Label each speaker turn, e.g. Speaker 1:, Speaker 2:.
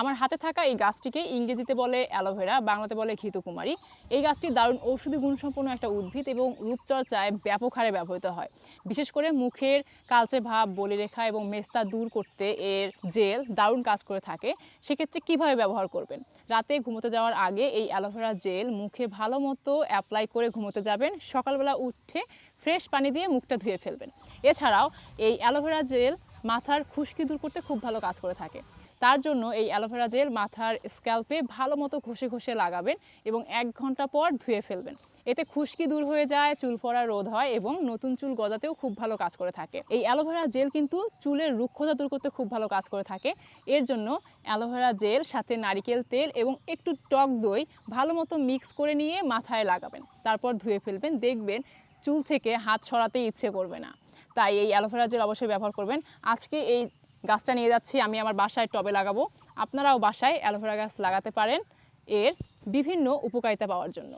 Speaker 1: আমার হাতে থাকা এই গাছটিকে ইংরেজিতে বলে অ্যালোভেরা বাংলাতে বলে ঘৃতকুমারী। এই গাছটি দারুণ ঔষধি গুণসম্পন্ন একটা উদ্ভিদ এবং রূপচর্চায় ব্যাপক হারে ব্যবহৃত হয়। বিশেষ করে মুখের কালচে ভাব, বলিরেখা এবং মেস্তা দূর করতে এর জেল দারুণ কাজ করে থাকে। সেক্ষেত্রে কীভাবে ব্যবহার করবেন? রাতে ঘুমোতে যাওয়ার আগে এই অ্যালোভেরা জেল মুখে ভালো মতো অ্যাপ্লাই করে ঘুমোতে যাবেন। সকালবেলা উঠে ফ্রেশ পানি দিয়ে মুখটা ধুয়ে ফেলবেন। এছাড়াও এই অ্যালোভেরা জেল মাথার খুশকি দূর করতে খুব ভালো কাজ করে থাকে। তার জন্য এই অ্যালোভেরা জেল মাথার স্ক্যাল্পে ভালো মতো ঘষে ঘষে লাগাবেন এবং এক ঘণ্টা পর ধুয়ে ফেলবেন। এতে খুশকি দূর হয়ে যায়, চুল পড়া রোধ হয় এবং নতুন চুল গজাতেও খুব ভালো কাজ করে থাকে। এই অ্যালোভেরা জেল কিন্তু চুলের রুক্ষতা দূর করতে খুব ভালো কাজ করে থাকে। এর জন্য অ্যালোভেরা জেল, সাথে নারিকেল তেল এবং একটু টক দই ভালো মতো মিক্স করে নিয়ে মাথায় লাগাবেন। তারপর ধুয়ে ফেলবেন, দেখবেন চুল থেকে হাত সরাতে ইচ্ছে করবে না। তাই এই অ্যালোভেরা জেল অবশ্যই ব্যবহার করবেন। আজকে এই গাছটা নিয়ে যাচ্ছি, আমি আমার বাসায় টবে লাগাবো। আপনারাও বাসায় অ্যালোভেরা গাছ লাগাতে পারেন। এর বিভিন্ন উপকারিতা পাওয়ার জন্য।